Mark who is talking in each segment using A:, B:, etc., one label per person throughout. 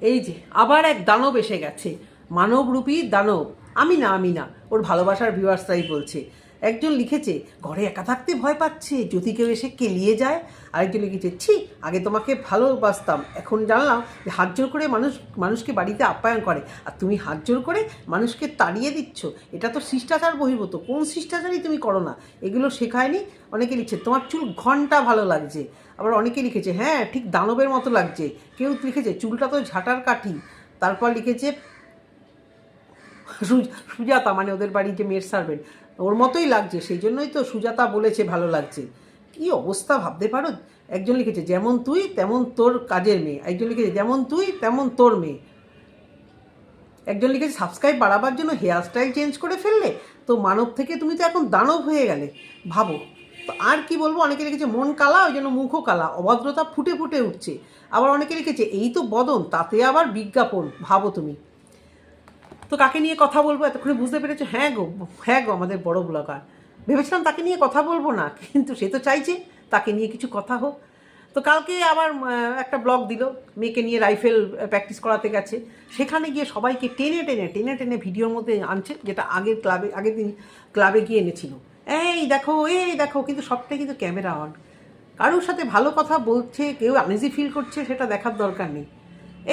A: এই যে, আবার এক দানব এসে গেছে। মানবরূপী দানব। আমি না আমি না, ওর ভালোবাসার ভিউয়ার্সরাই বলছে। একজন লিখেছে, ঘরে একা থাকতে ভয় পাচ্ছে, যদি কেউ এসে কেলিয়ে যায়। আরেকজন লিখেছে, ছি, আগে তোমাকে ভালোবাসতাম, এখন জানলাম যে হাত জোর করে মানুষ, মানুষকে বাড়িতে আপ্যায়ন করে। আর তুমি হাত জোর করে মানুষকে তাড়িয়ে দিচ্ছ। এটা তো শিষ্টাচার বহির্ভূত, কোন শিষ্টাচারই তুমি করো না। এগুলো শেখায়নি, অনেকে লিখছে, তোমার চুল ঘণ্টা ভালো লাগছে। আবার অনেকে লিখেছে হ্যাঁ ঠিক দানবের মতো লাগছে। কেউ লিখেছে, চুলটা তো ঝাঁটার কাঠি। তারপর লিখেছে সুজাতা মানে ওদের বাড়ি যে মেয়ের সার্ভেন্ট ওর মতোই লাগছে, সেই জন্যই তো সুজাতা বলেছে ভালো লাগছে। কি অবস্থা ভাবতে পারো? একজন লিখেছে, যেমন তুই, তেমন তোর কাজের মেয়ে। একজন লিখেছে, যেমন তুই, তেমন তোর মেয়ে। একজন লিখেছে সাবস্ক্রাইব বাড়াবার জন্য হেয়ার স্টাইল চেঞ্জ করে ফেললে? তো মানব থেকে তুমি তো এখন দানব হয়ে গেলে। ভাবো। তো আর কি বলব? অনেকে লিখেছে, মন কালা, ওই জন্য মুখও কালা, অভদ্রতা ফুটে ফুটে উঠছে। আবার অনেকে লিখেছে, এই তো বদন, তাতে আবার বিজ্ঞাপন। ভাবো তুমি। তো কাকে নিয়ে কথা বলব? এতক্ষণে বুঝতে পেরেছ? হ্যাঁ গো হ্যাঁ গো, আমাদের বড় ব্লগার। ভেবেছিলাম তাকে নিয়ে কথা বলব না, কিন্তু সে তো চাইছে, তাকে নিয়ে কিছু কথা হোক। তো কালকে আবার একটা ব্লগ দিল, মেয়েকে নিয়ে রাইফেল প্র্যাকটিস করাতে গেছে। সেখানে গিয়ে সবাইকে টেনে টেনে টেনে টেনে ভিডিওর মধ্যে আনছে, যেটা আগের ক্লাবে, আগের দিন ক্লাবে গিয়ে এনেছিল। এই দেখো এই দেখো, কিন্তু সবটাই কিন্তু ক্যামেরা অন। কারোর সাথে ভালো কথা বলছে, কেউ আনইজি ফিল করছে, সেটা দেখার দরকার নেই।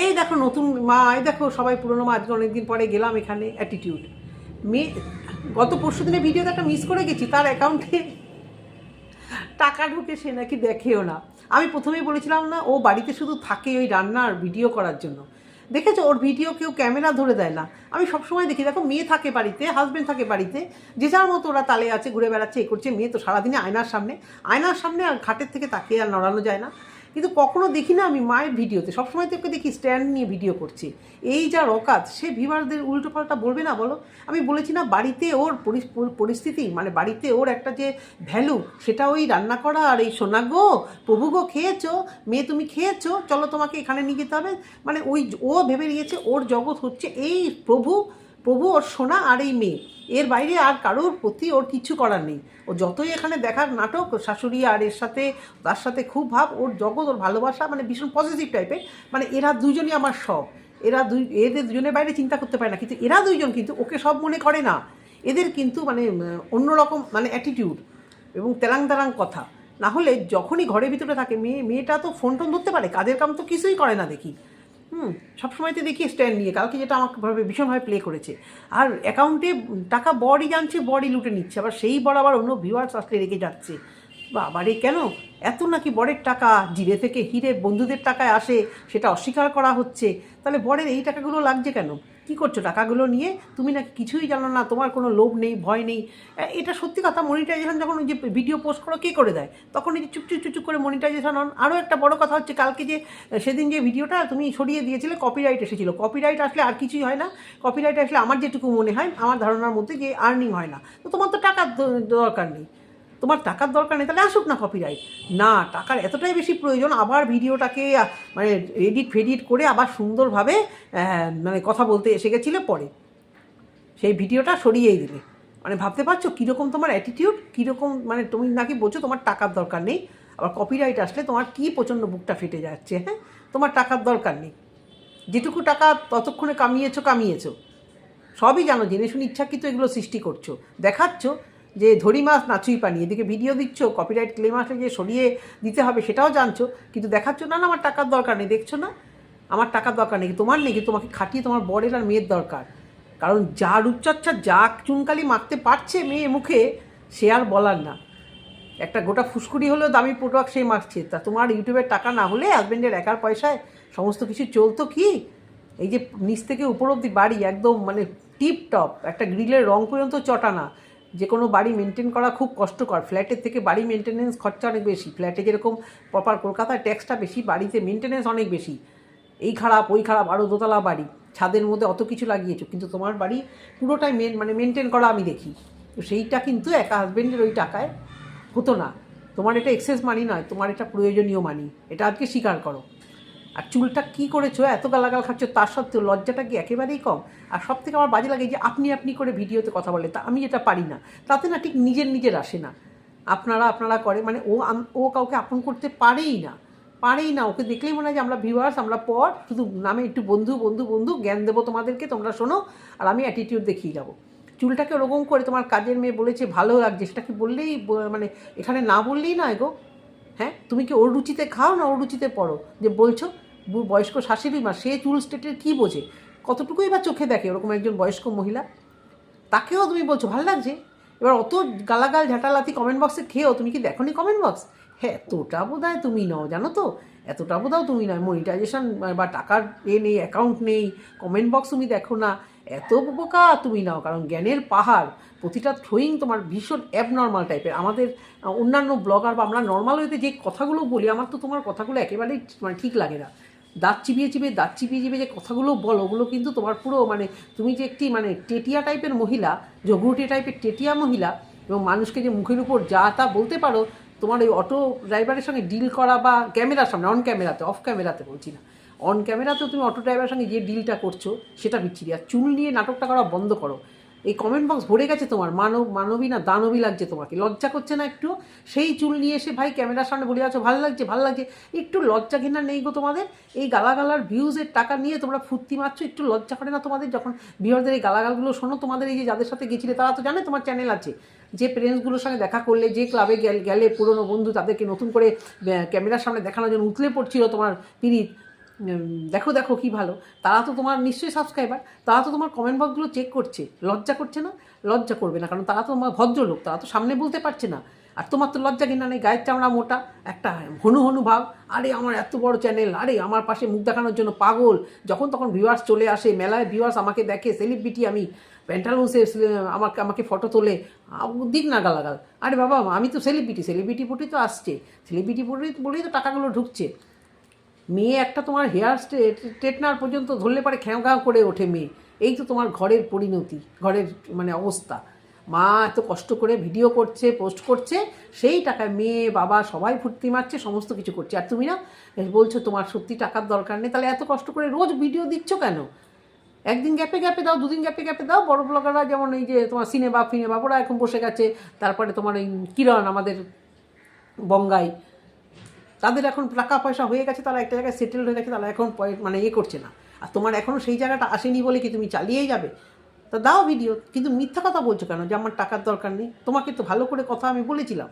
A: এই দেখো নতুন মা, এই দেখো সবাই পুরনো মা, আজকে অনেকদিন পরে গেলাম এখানে অ্যাটিটিউড মেয়ে গত পরশু দিনে ভিডিওতে একটা মিস করে গেছি, তার অ্যাকাউন্টে টাকা ঢুকে সে নাকি দেখেও না। আমি প্রথমেই বলেছিলাম না, ও বাড়িতে শুধু থাকে ওই রান্নার ভিডিও করার জন্য। দেখেছ, ওর ভিডিও কেউ ক্যামেরা ধরে দেয় না। আমি সবসময় দেখি, দেখো, মেয়ে থাকে বাড়িতে হাজব্যান্ড থাকে বাড়িতে, যে যার মতো ওরা তালে আছে, ঘুরে বেড়াচ্ছে, এ করছে, মেয়ে তো সারাদিনে আয়নার সামনে আয়নার সামনে আর ঘাটের থেকে তাকিয়ে আর নড়ানো যায় না। কিন্তু কখনো দেখি না আমি মায়ের ভিডিওতে। সবসময় তো ওকে দেখি স্ট্যান্ড নিয়ে ভিডিও করছে। এই যা রকাত সে ভিভারদের উল্টো পাল্টা বলবে না বলো? আমি বলেছি না, বাড়িতে ওর পরিস্থিতি মানে বাড়িতে ওর একটা যে ভ্যালু, সেটা ওই রান্না করা আর এই সোনা গো, প্রভু গো খেয়েছো, মেয়ে তুমি খেয়েছো, চলো তোমাকে এখানে নিয়ে যেতে হবে। মানে ওই ও ভেবে নিয়েছে, ওর জগৎ হচ্ছে এই প্রভু প্রভু ওর সোনা আর এই মেয়ে। এর বাইরে আর কারোর প্রতি ওর কিছু করার নেই। ও যতই এখানে দেখার নাটক, শাশুড়ি আর এর সাথে, তার সাথে খুব ভাব, ওর জগৎ, ওর ভালোবাসা মানে ভীষণ পজিটিভ টাইপের মানে এরা দুজনই আমার সব। এরা দুই, এদের দুজনের বাইরে চিন্তা করতে পারে না, কিন্তু এরা দুইজন কিন্তু ওকে সব মনে করে না। এদের কিন্তু মানে অন্যরকম মানে অ্যাটিটিউড এবং তেলাং তেলাং কথা। না হলে যখনই ঘরের ভিতরে থাকে, মেয়ে, মেয়েটা তো ফোন টোন ধরতে পারে, কাজের কাম তো কিছুই করে না দেখি। হুম সবসময় তো দেখি স্ট্যান্ড নিয়ে। কালকে যেটা আমাকে ভাবে ভীষণভাবে প্লে করেছে। আর অ্যাকাউন্টে টাকা বডি জানছে বডি লুটে নিচ্ছে। আবার সেই বড় আবার অন্য ভিউয়ার্স আসলে রেখে যাচ্ছে। বাবারে কেন? এত নাকি বরের টাকা? জিরে থেকে হিরে বন্ধুদের টাকায় আসে, সেটা অস্বীকার করা হচ্ছে। তাহলে বরের এই টাকাগুলো লাগছে কেন? কি করছ টাকাগুলো নিয়ে? তুমি নাকি কিছুই জানো না, তোমার কোনো লোভ নেই, ভয় নেই। এটা সত্যি কথা মনিটাইজেশন যখন ওই যে ভিডিও পোস্ট করো, কে করে দেয়? তখন এই যে চুপচুপ চুপচুপ করে মনিটাইজেশন হন আরও একটা বড় কথা হচ্ছে, কালকে যে সেদিন যে ভিডিওটা তুমি সরিয়ে দিয়েছিলে কপিরাইট এসেছিল। কপিরাইট আসলে আর কিছুই হয় না। কপিরাইট আসলে আমার যেটুকু মনে হয়, আমার ধারণার মধ্যে যে আর্নিং হয় না। তো তোমার তো টাকার দরকার নেই। তোমার টাকার দরকার নেই, তাহলে আসুক না কপিরাইট না, টাকার এতটাই বেশি প্রয়োজন, আবার ভিডিওটাকে মানে এডিট ফেডিট করে আবার সুন্দরভাবে মানে কথা বলতে এসে গেছিলে পরে। সেই ভিডিওটা সরিয়েই দিলে। মানে ভাবতে পারছ কীরকম তোমার অ্যাটিটিউড কীরকম মানে তুমি নাকি বলছো তোমার টাকার দরকার নেই, আবার কপিরাইট আসলে তোমার কী প্রচণ্ড বুকটা ফেটে যাচ্ছে হ্যাঁ? তোমার টাকার দরকার নেই। যেটুকু টাকা ততক্ষণে কামিয়েছো কামিয়েছো। সবই জানো, জেনে শুনে ইচ্ছাকৃত এগুলো সৃষ্টি করছ। দেখাচ্ছ যে ধরি মাছ নাচুই পানি, এদিকে ভিডিও দিচ্ছ কপিরাইট ক্লেম আসলে যে সরিয়ে দিতে হবে সেটাও জানছো, কিন্তু দেখাচ্ছ, না না, আমার টাকার দরকার নেই। দেখছ না? আমার টাকার দরকার নেই, তোমার নেই, কিন্তু তোমাকে খাটিয়ে তোমার বরের আর মেয়ের দরকার। কারণ যা রূপচর্চা, যা চুনকালি মারতে পারছে মেয়ে মুখে, সে আর বলার না। একটা গোটা ফুসকুড়ি হলেও দামি প্রোডাক্ট সেই মারছে। তা তোমার ইউটিউবের টাকা না হলে হাজব্যান্ডের একার পয়সায় সমস্ত কিছু চলতো কি? এই যে নিচ থেকে উপর অব্দি বাড়ি, একদম মানে টিপ টপ একটা গ্রিলের রং পর্যন্ত চটানা যে কোনো বাড়ি মেনটেন করা খুব কষ্টকর। ফ্ল্যাটের থেকে বাড়ি মেনটেনেন্স খরচা অনেক বেশি। ফ্ল্যাটে যেরকম প্রপার কলকাতায় ট্যাক্সটা বেশি, বাড়িতে মেনটেনেন্স অনেক বেশি। এই খারাপ, ওই খারাপ আরও দোতলা বাড়ি। ছাদের মধ্যে অত কিছু লাগিয়েছো, কিন্তু তোমার বাড়ি পুরোটাই মেন মানে মেনটেন করা আমি দেখি। তো সেইটা কিন্তু একা হাজব্যান্ডের ওই টাকায় হতো না। তোমার এটা এক্সেস মানি নয়, তোমার এটা প্রয়োজনীয় মানি এটা আজকে স্বীকার করো। আর চুলটা কি করেছ? এত গালাগাল খাচ্ছ, তার সত্ত্বেও লজ্জাটা কি একেবারেই কম? আর সব থেকে আমার বাজে লাগে যে আপনি আপনি করে ভিডিওতে কথা বলে, তা আমি এটা পারি না। তাতে না ঠিক নিজের নিজের আসে না। আপনারা আপনারা করে মানে ও ও কাউকে আপন করতে পারেই না। পারেই না। ওকে দেখলেই মনে হয় যে আমরা ভিউয়ার্স আমরা পর, শুধু নামে একটু বন্ধু বন্ধু বন্ধু, জ্ঞান দেবো তোমাদেরকে, তোমরা শোনো, আর আমি অ্যাটিটিউড দেখিয়ে যাব। চুলটাকে ওরকম করে তোমার কাজের মেয়ে বলেছে, ভালো লাগছে, সেটা কি বললেই মানে এখানে না বললেই না এগো হ্যাঁ? তুমি কি ওর রুচিতে খাও না ওর রুচিতে পড়ো? যে বলছো বয়স্ক শাশুড়ি মা, সে চুল স্টেটের কী বোঝে? কতটুকুই বা চোখে দেখে ওরকম একজন বয়স্ক মহিলা? তাকেও তুমি বলছো, ভালো লাগছে? এবার অত গালাগাল, ঝাঁটালাতি কমেন্ট বক্সে খেয়েও তুমি কি দেখো নি কমেন্ট বক্স হ্যাঁ এতটা বোধ হয় তুমি নও, জানো তো? এতটা বোধ তুমি নয় মনিটাইজেশন বা টাকার এ নেই অ্যাকাউন্ট নেই কমেন্ট বক্স তুমি দেখো না। এত বোকা তুমি নাও, কারণ জ্ঞানের পাহাড়, প্রতিটা থ্রোয়িং তোমার ভীষণ অ্যাবনর্মাল টাইপের আমাদের, অন্যান্য ব্লগার বা আমরা নর্মাল ওয়েতে যে কথাগুলো বলি, আমার তো তোমার কথাগুলো একেবারেই মানে ঠিক লাগে না। দাঁত চিবিয়ে চিবিয়ে, দাঁত চিবিয়ে চিবিয়ে যে কথাগুলো বলো, ওগুলো কিন্তু তোমার পুরো মানে তুমি যে একটি মানে টেটিয়া টাইপের মহিলা, জগরুটে টাইপের টেটিয়া মহিলা এবং মানুষকে যে মুখের উপর যা তা বলতে পারো, তোমার ওই অটো ড্রাইভারের সঙ্গে ডিল করা বা ক্যামেরার সামনে অন ক্যামেরাতে অফ ক্যামেরাতে বলছি না। অন ক্যামেরাতেও তুমি অটো ড্রাইভারের সঙ্গে যে ডিলটা করছ, সেটা বিচ্ছিরি। আর চুল নিয়ে নাটকটা করা বন্ধ করো। এই কমেন্ট বক্স ভরে গেছে তোমার। মানব মানবী না দানবী লাগছে তোমাকে। লজ্জা করছে না একটু? সেই চুল নিয়ে এসে ভাই ক্যামেরার সামনে বলে আছো ভালো লাগছে ভালো লাগছে। একটু লজ্জা ঘেনা নেই গো তোমাদের? এই গালাগালার ভিউজের টাকা নিয়ে তোমরা ফুর্তি মারছো একটু লজ্জা করে না তোমাদের? যখন ভিউয়ারদের এই গালাগালগুলো শোনো তোমাদের এই যে যাদের সাথে গেছিলে তারা তো জানে তোমার চ্যানেল আছে। যে প্রেন্সগুলোর সঙ্গে দেখা করলে যে ক্লাবে গেলে পুরনো বন্ধু তাদেরকে নতুন করে ক্যামেরার সামনে দেখানোর জন্য উতলে পড়ছিল তোমার উম, দেখো দেখো কি ভালো। তারা তো তোমার নিশ্চয়ই সাবস্ক্রাইবার তারা তো তোমার কমেন্ট বক্সগুলো চেক করছে। লজ্জা করছে না? লজ্জা করবে না, কারণ তারা তো তোমার ভদ্রলোক। তারা তো সামনে বলতে পারছে না। আর তোমার তো লজ্জা কিনা নেই। গায়ের চামড়া মোটা, একটা হনু হনু ভাব। আরে, আমার এত বড় চ্যানেল আরে, আমার পাশে মুখ দেখানোর জন্য পাগল। যখন তখন ভিউয়ার্স চলে আসে, মেলায় ভিউয়ার্স আমাকে দেখে সেলিব্রিটি আমি প্যান্টালুন্সে আমাকে আমাকে ফটো তোলে। দিক না গালাগাল। আরে বাবা, আমি তো সেলিব্রিটি সেলিব্রিটি বলেই তো আসছে। সেলিব্রিটি বলেই বলেই তো টাকাগুলো ঢুকছে। মেয়ে একটা তোমার হেয়ার স্ট্রেটনার পর্যন্ত ধরলে পারে খ্যাঁ ঘ্যাঁ করে ওঠে মেয়ে। এই তো তোমার ঘরের পরিণতি, ঘরের মানে অবস্থা। মা এত কষ্ট করে ভিডিও করছে পোস্ট করছে, সেই টাকায় মেয়ে, বাবা সবাই ফুর্তি মারছে, সমস্ত কিছু করছে। আর তুমি না বলছো তোমার সত্যি টাকার দরকার নেই, তাহলে এত কষ্ট করে রোজ ভিডিও দিচ্ছ কেন? একদিন গ্যাপে গ্যাপে দাও, দুদিন গ্যাপে গ্যাপে দাও, বড় ব্লগাররা যেমন এই যে তোমার সিনেমা, ফিনেমা, ওরা এখন বসে গেছে। তারপরে তোমার এই কিরণ, আমাদের বঙ্গাই তাদের এখন টাকা পয়সা হয়ে গেছে, তারা একটা জায়গায় সেটেল হয়ে গেছে, তারা এখন মানে ইয়ে করছে না। আর তোমার এখনও সেই জায়গাটা আসেনি বলে কি তুমি চালিয়েই যাবে? তা দাও ভিডিও কিন্তু মিথ্যা কথা বলছো কেন? যে আমার টাকার দরকার নেই। তোমাকে তো ভালো করে কথা আমি বলেছিলাম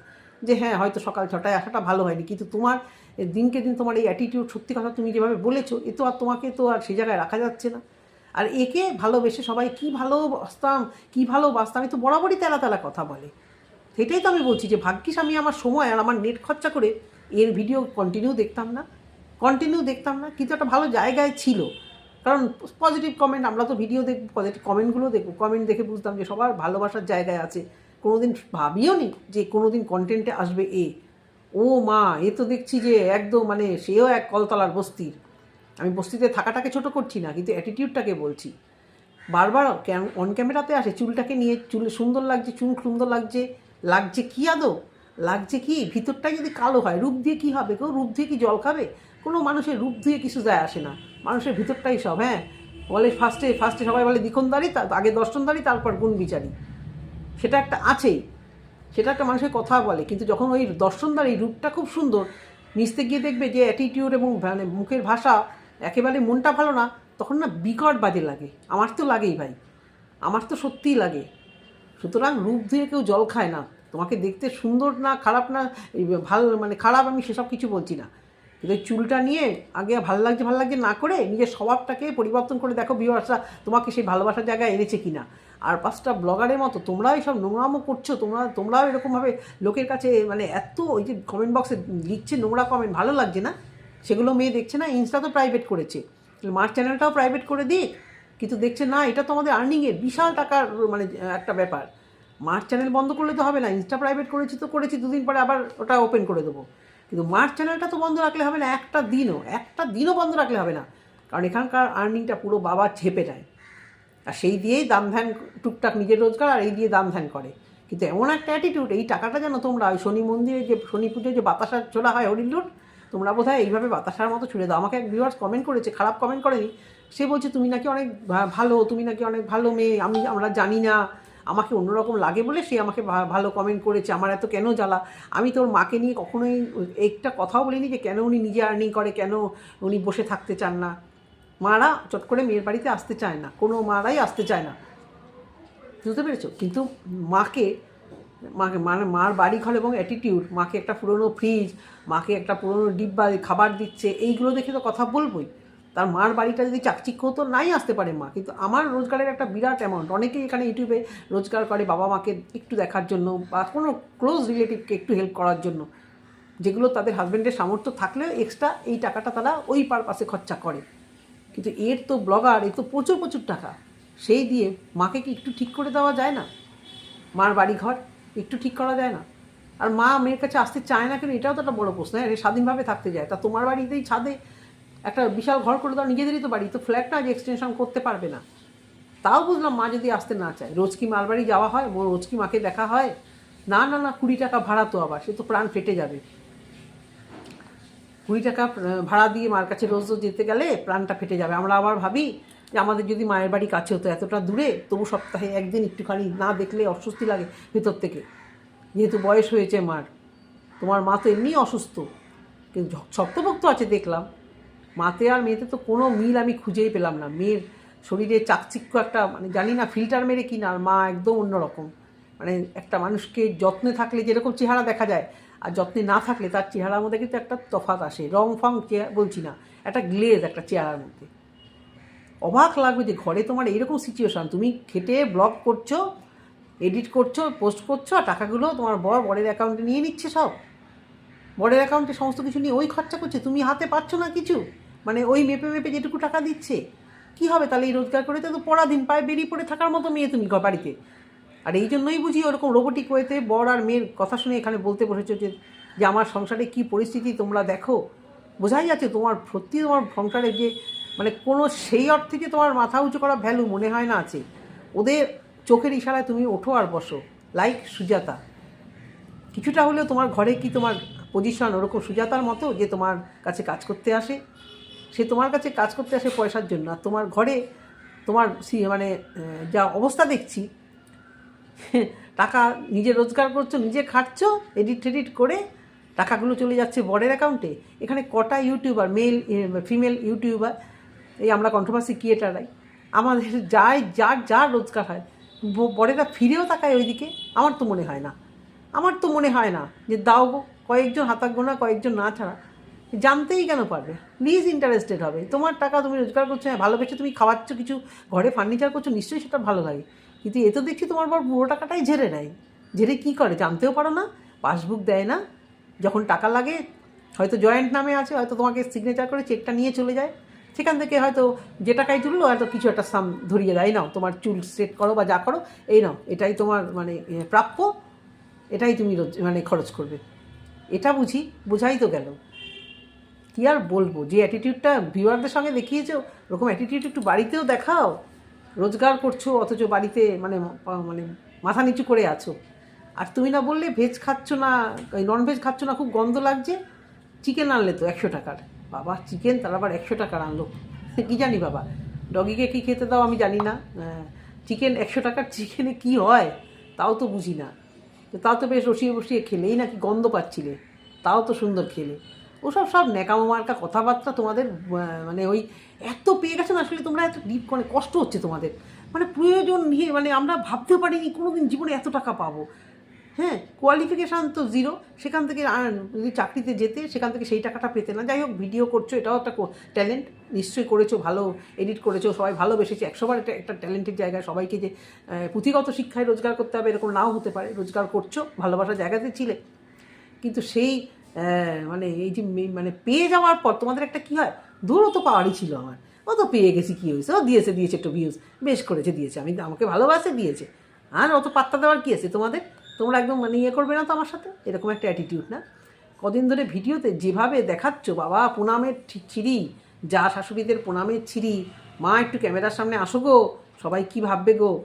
A: যে হ্যাঁ হয়তো সকাল ছটায় আসাটা ভালো হয়নি। কিন্তু তোমার দিনকে দিন তোমার এই অ্যাটিটিউড সত্যি কথা তুমি যেভাবে বলেছ, এ তো আর তোমাকে তো আর সেই জায়গায় রাখা যাচ্ছে না। আর একে ভালোবেসে সবাই কি ভালোবাসতাম কি ভালোবাসতাম আমি তো বরাবরই তেলা তেলা কথা বলে। সেটাই তো আমি বলছি যে ভাগ্যিস আমি আমার সময় আর আমার নেট খরচা করে এর ভিডিও কন্টিনিউ দেখতাম না কন্টিনিউ দেখতাম না, কিন্তু একটা ভালো জায়গায় ছিল। কারণ পজিটিভ কমেন্ট আমরা তো ভিডিও দেখব পজিটিভ কমেন্টগুলো দেখব। কমেন্ট দেখে বুঝতাম যে সবার ভালোবাসার জায়গায় আছে। কোনো দিন ভাবিও নি যে কোনো দিন কন্টেন্টে আসবে এ। ও মা, এ তো দেখছি যে একদম মানে সেও এক কলতলার বস্তির। আমি বস্তিতে থাকাটাকে ছোট করছি না, কিন্তু অ্যাটিটিউডটাকে বলছি। বারবার অন ক্যামেরাতে আসে, চুলটাকে নিয়ে চুল সুন্দর লাগছে, চুল সুন্দর লাগছে লাগছে কী আদৌ? লাগছে কি? ভিতরটাই যদি কালো হয়, রূপ দিয়ে কি হবে? কেউ রূপ দিয়ে কি জল খাবে? কোনো মানুষের রূপ দিয়ে কিছু যায় আসে না। মানুষের ভিতরটাই সব হ্যাঁ? বলে ফার্স্টে ফার্স্টে সবাই বলে দ্বিখনদারি তা আগে দর্শনদারি তারপর গুণ বিচারি সেটা একটা আছেই। সেটা একটা মানুষের কথা বলে। কিন্তু যখন ওই দর্শনদার রূপটা খুব সুন্দর মিশতে গিয়ে দেখবে যে অ্যাটিটিউড এবং মানে মুখের ভাষা একেবারে মনটা ভালো না, তখন না বিকট বাজে লাগে। আমার তো লাগেই ভাই। আমার তো সত্যিই লাগে। সুতরাং রূপ ধুয়ে কেউ জল খায় না। তোমাকে দেখতে সুন্দর না, খারাপ না ভালো মানে খারাপ আমি সেসব কিছু বলছি না। কিন্তু চুলটা নিয়ে আগে ভালো লাগছে ভালো লাগছে না করে নিজের স্বভাবটাকে পরিবর্তন করে দেখো ভিউয়ার্সরা তোমাকে সেই ভালোবাসার জায়গায় এনেছে কি না আর পাঁচটা ব্লগারের মতো তোমরাও এইসব নোংরামো করছ, তোমরা, তোমরাও এরকমভাবে লোকের কাছে মানে এত ওই যে কমেন্ট বক্সে লিখছে নোংরা কমেন্ট ভালো লাগছে না? সেগুলো মেয়ে দেখছে না ইনস্টা তো প্রাইভেট করেছে। মার চ্যানেলটাও প্রাইভেট করে দিক, কিন্তু দেখছে না, এটা তো আমাদের আর্নিংয়ের বিশাল টাকার মানে একটা ব্যাপার। মার চ্যানেল বন্ধ করলে তো হবে না ইনস্টা প্রাইভেট করেছি তো করেছি, দুদিন পরে আবার ওটা ওপেন করে দেবো। কিন্তু মার চ্যানেলটা তো বন্ধ রাখলে হবে না, একটা দিনও একটা দিনও বন্ধ রাখলে হবে না। কারণ এখানকার আর্নিংটা পুরো বাবা ঝেপে নেয় আর সেই দিয়েই দাম ধ্যান টুকটাক নিজের রোজগার, আর এই দিয়ে দাম ধ্যান করে। কিন্তু এমন একটা অ্যাটিটিউড এই টাকাটা যেন তোমরা, ওই শনি মন্দিরে যে, শনি পুজোয় যে বাতাসা ছোড়া হয় হরিলুট তোমরা বোধহয় এইভাবে বাতাসার মতো ছুড়ে দাও। আমাকে এক ভিউয়ার্স কমেন্ট করেছে, খারাপ কমেন্ট করেনি। সে বলছে, তুমি নাকি অনেক ভালো, তুমি নাকি অনেক ভালো মেয়ে, আমি, আমরা জানি না। আমাকে অন্যরকম লাগে বলে সে আমাকে ভালো কমেন্ট করেছে, আমার এত কেন জ্বালা? আমি তোর মাকে নিয়ে কখনোই একটা কথাও বলিনি যে কেন উনি নিজে আর্নিং করে, কেন উনি বসে থাকতে চান না। মারা চট করে মেয়ের বাড়িতে আসতে চায় না, কোনো মারাই আসতে চায় না। বুঝতে পেরেছ? কিন্তু মাকে মাকে মানে মার বাড়ি ঘর এবং অ্যাটিটিউড মাকে একটা পুরনো ফ্রিজ মাকে একটা পুরনো ডিব্বা, খাবার দিচ্ছে, এইগুলো দেখে তো কথা বলবোই। তার মার বাড়িটা যদি চাকচিক্য হতো, নাই আসতে পারে মা। কিন্তু আমার রোজগারের একটা বিরাট অ্যামাউন্ট অনেকেই এখানে ইউটিউবে রোজগার করে বাবা মাকে একটু দেখার জন্য বা কোনো ক্লোজ রিলেটিভকে একটু হেল্প করার জন্য। যেগুলো তাদের হাজব্যান্ডের সামর্থ্য থাকলেও এক্সট্রা এই টাকাটা তারা ওই পারপাসে খরচা করে। কিন্তু এর তো ব্লগার এর তো প্রচুর প্রচুর টাকা। সেই দিয়ে মাকে কি একটু ঠিক করে দেওয়া যায় না? মার বাড়ি ঘর একটু ঠিক করা যায় না? আর মা মেয়ের কাছে আসতে চায় না কেন? এটাও তো একটা বড় প্রশ্ন। হ্যাঁ স্বাধীনভাবে থাকতে যায় তা তোমার বাড়িতেই ছাদে একটা বিশাল ঘর করে দাও, নিজেদেরই তো বাড়ি, তো ফ্ল্যাট না যে এক্সটেনশন করতে পারবে না। তাও বুঝলাম মা যদি আসতে না চায়। রোজ কি মালবাড়ি যাওয়া হয় রোজ কি মাকে দেখা হয়। না না না, কুড়ি টাকা ভাড়া তো আবার, সে তো প্রাণ ফেটে যাবে। কুড়ি টাকা ভাড়া দিয়ে মার কাছে রোজ রোজ যেতে গেলে প্রাণটা ফেটে যাবে। আমরা আবার ভাবি যে আমাদের যদি মায়ের বাড়ি কাছে হতো এতটা দূরে, তবু সপ্তাহে একদিন একটুখানি না দেখলে অস্বস্তি লাগে ভেতর থেকে। যেহেতু বয়স হয়েছে মার, তোমার মা তো এমনিই অসুস্থ। কিন্তু শক্তভক্ত আছে দেখলাম। মাতে আর মেয়েতে তো কোনো মিল আমি খুঁজেই পেলাম না। মেয়ের শরীরে চাকচিক্য একটা মানে জানি না ফিল্টার মেরে কি না আর মা একদম অন্যরকম মানে একটা মানুষকে যত্নে থাকলে যেরকম চেহারা দেখা যায়, আর যত্নে না থাকলে তার চেহারার মধ্যে কিন্তু একটা তফাৎ আসে। রং ফং বলছি না, একটা গ্লেজ একটা চেহারার মধ্যে। অবাক লাগবে যে ঘরে তোমার এরকম সিচুয়েশান তুমি খেটে ব্লগ করছ এডিট করছ পোস্ট করছ, আর টাকাগুলো তোমার বর বরের অ্যাকাউন্টে নিয়ে নিচ্ছে সব। বরের অ্যাকাউন্টে সমস্ত কিছু নিয়ে ওই খরচা করছে। তুমি হাতে পাচ্ছ না কিছু। মানে ওই মেপে মেপে যেটুকু টাকা দিচ্ছে, কি হবে তাহলে এই রোজগার করে তো পরাধীন পায়ে বেরিয়ে পড়ে থাকার মতো মেয়ে তুমি বাড়িতে? আর এই জন্যই বুঝি ওরকম রোবোটিক ওয়েতে বর আর মেয়ের কথা শুনে এখানে বলতে বসেছো যে যে আমার সংসারে কি পরিস্থিতি তোমরা দেখো? বোঝাই যাচ্ছে তোমার সত্যি তোমার সংসারে যে মানে কোনো সেই অর্থে যে তোমার মাথা উঁচু করা ভ্যালু মনে হয় না আছে। ওদের চোখের ইশারায় তুমি ওঠো আর বসো লাইক সুজাতা। কিছুটা হলেও তোমার ঘরে কি তোমার পজিশন ওরকম সুজাতার মতো যে তোমার কাছে কাজ করতে আসে? সে তোমার কাছে কাজ করতে আসে পয়সার জন্য, আর তোমার ঘরে তোমার মানে যা অবস্থা দেখছি, টাকা নিজে রোজগার করছ, নিজে খাটছো এডিট টেডিট করে টাকাগুলো চলে যাচ্ছে বরের অ্যাকাউন্টে এখানে কটা ইউটিউবার মেল ফিমেল ইউটিউবার এই আমরা কন্ট্রোভার্সি ক্রিয়েটাররাই আমাদের যাই, যার যার রোজগার হয় বরেরা ফিরেও তাকায় ওইদিকে, আমার তো মনে হয় না। আমার তো মনে হয় না যে দাও কয়েকজন হাতাক গোনা, কয়েকজন না ছাড়া। জানতেই কেন পারবে? প্লিজ ইন্টারেস্টেড হবে। তোমার টাকা তুমি রোজগার করছ হ্যাঁ ভালো ভালোবেসে তুমি খাওয়াচ্ছ, কিছু ঘরে ফার্নিচার করছ, নিশ্চয়ই সেটা ভালো লাগে। কিন্তু এ তো দেখছি তোমার বর পুরো টাকাটাই ঝেড়ে নেয়। ঝেড়ে কী করে? জানতেও পারো না পাসবুক দেয় না। যখন টাকা লাগে, হয়তো জয়েন্ট নামে আছে, হয়তো তোমাকে সিগনেচার করে চেকটা নিয়ে চলে যায়। সেখান থেকে হয়তো যে টাকায় তুললো, হয়তো কিছু একটা সাম ধরিয়ে দেয় নাও, তোমার চুল সেট করো বা যা করো, এই নাও, এটাই তোমার মানে প্রাপ্য, এটাই তুমি মানে খরচ করবে। এটা বুঝি, বোঝাই তো গেল। কী আর বলব? যে অ্যাটিটিউডটা ভিউয়ারদের সঙ্গে দেখিয়েছো, ওরকম অ্যাটিটিউড একটু বাড়িতেও দেখাও। রোজগার করছ, অথচ বাড়িতে মানে মানে মাথা নিচু করে আছো। আর তুমি না বললে ভেজ খাচ্ছ না নন ভেজ খাচ্ছ না, খুব গন্ধ লাগছে। চিকেন আনলে তো একশো টাকার। বাবা চিকেন তার আবার একশো টাকার আনলো। কী জানি বাবা? ডগিকে কী খেতে দাও আমি জানি না। চিকেন একশো টাকার চিকেনে কি হয়? তাও তো বুঝি না। তাও তো বেশ রসিয়ে বসিয়ে খেলেই নাকি গন্ধ পাচ্ছিলে। তাও তো সুন্দর খেলে। ওসব সব ন্যাকামো মার্কা কথাবার্তা তোমাদের মানে ওই এত পেয়ে গেছো না, আসলে তোমরা এত ডিপ মানে কষ্ট হচ্ছে তোমাদের। মানে প্রয়োজন নিয়ে মানে আমরা ভাবতেও পারিনি কোনোদিন জীবনে এত টাকা পাবো। হ্যাঁ কোয়ালিফিকেশান তো জিরো সেখান থেকে যদি চাকরিতে যেতে, সেখান থেকে সেই টাকাটা পেতে না। যাই হোক ভিডিও করছ, এটাও একটা ট্যালেন্ট নিশ্চয়ই করেছ, ভালো এডিট করেছ, সবাই ভালোবেসেছে। একশোবার এটা একটা ট্যালেন্টের জায়গায় সবাইকে যে পুঁথিগত শিক্ষায় রোজগার করতে হবে এরকম নাও হতে পারে। রোজগার করছ, ভালোবাসার জায়গাতে ছিলে। কিন্তু সেই মানে এই যে মানে পেয়ে যাওয়ার পর তোমাদের একটা কী হয়? দূরও তো পাওয়ারই ছিল আমার। ও তো পেয়ে গেছি, কী হয়েছে? ও দিয়েছে দিয়েছে একটু ভিউজ বেশ করেছে, দিয়েছে। আমি আমাকে ভালোবাসে, দিয়েছে। আর অত পাত্তা দেওয়ার কী আছে তোমাদের? তোমরা একদম মানে ইয়ে করবে না তো আমার সাথে? এরকম একটা অ্যাটিটিউড না? কদিন ধরে ভিডিওতে যেভাবে দেখাচ্ছ, বাবা প্রণামের ছি- ছিরি যা শাশুড়িদের প্রণামের ছিরি মা একটু ক্যামেরার সামনে আসো গো, সবাই কি ভাববে গো?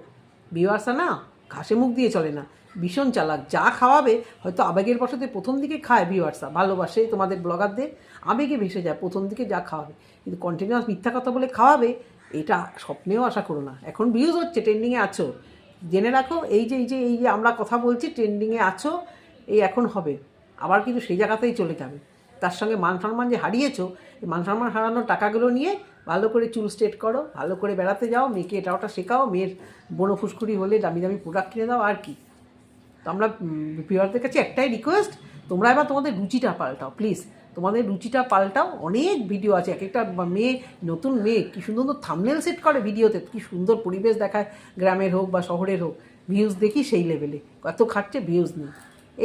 A: বিওয়ার্সা না, ঘাসে মুখ দিয়ে চলে না। ভীষণ চালাক। যা খাওয়াবে হয়তো আবেগের বসতে প্রথম দিকে খায় ভিউয়ার্সা ভালোবাসে তোমাদের ব্লগারদের, আবেগে ভেসে যায়, প্রথম দিকে যা খাওয়াবে। কিন্তু কন্টিনিউয়াস মিথ্যা কথা বলে খাওয়াবে, এটা স্বপ্নেও আশা করো না। এখন ভিউজ হচ্ছে ট্রেন্ডিংয়ে আছো। জেনে রাখো, এই যে এই যে এই যে আমরা কথা বলছি ট্রেন্ডিংয়ে আছো, এই এখন হবে। আবার কিন্তু সেই জায়গাতেই চলে যাবে। তার সঙ্গে মান সম্মান যে হারিয়েছো, এই মান সম্মান হারানোর টাকাগুলো নিয়ে ভালো করে চুল স্ট্রেট করো, ভালো করে বেড়াতে যাও, মেয়েকে এটা ওটা শেখাও, মেয়ের বনো ফুসকুড়ি হলে দামি দামি প্রোডাক্ট কিনে দাও, আর কি। তো আমরা প্রিয়ারদের কাছে একটাই রিকোয়েস্ট তোমরা এবার তোমাদের রুচিটা পাল্টাও প্লিজ তোমাদের রুচিটা পাল্টাও, অনেক ভিডিও আছে। এক একটা মেয়ে, নতুন মেয়ে, কী সুন্দর থামনেল সেট করে ভিডিওতে কী সুন্দর পরিবেশ দেখায়, গ্রামের হোক বা শহরের হোক। ভিউজ দেখি সেই লেভেলে কত খাটছে ভিউজ নেই।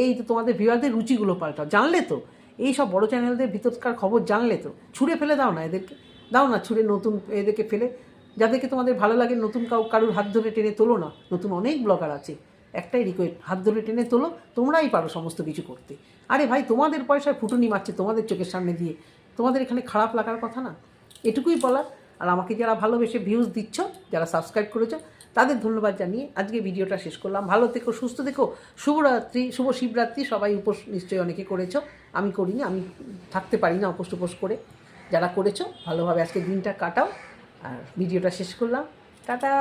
A: এই তো তোমাদের ভিউয়ারদের রুচিগুলো পাল্টাও। জানলে তো? এই সব বড় চ্যানেলদের ভিতরকার খবর জানলে তো? ছুঁড়ে ফেলে দাও না এদেরকে। দাও না ছুঁড়ে নতুন এদেরকে ফেলে। যাদেরকে তোমাদের ভালো লাগে, নতুন কাউ, কারুর হাত ধরে টেনে তোলো না। নতুন অনেক ব্লগার আছে। একটাই রিকোয়েস্ট হাত ধরে টেনে তোলো, তোমরাই পারো সমস্ত কিছু করতে। আরে ভাই, তোমাদের পয়সায় ফুটুনি মারছে, তোমাদের চোখের সামনে দিয়ে। তোমাদের এখানে খারাপ লাগার কথা না। এটুকুই বলার। আর আমাকে যারা ভালোবেসে ভিউজ দিচ্ছ, যারা সাবস্ক্রাইব করেছ, তাদের ধন্যবাদ জানিয়ে আজকে ভিডিওটা শেষ করলাম। ভালো থেকো, সুস্থ থেকো। শুভরাত্রি, শুভ শিবরাত্রি, সবাই উপোস নিশ্চয়ই অনেকে করেছ। আমি করিনি, আমি থাকতে পারি না উপোস টুপোস করে। যারা করেছ, ভালোভাবে আজকে দিনটা কাটাও। আর ভিডিওটা শেষ করলাম। টাটা!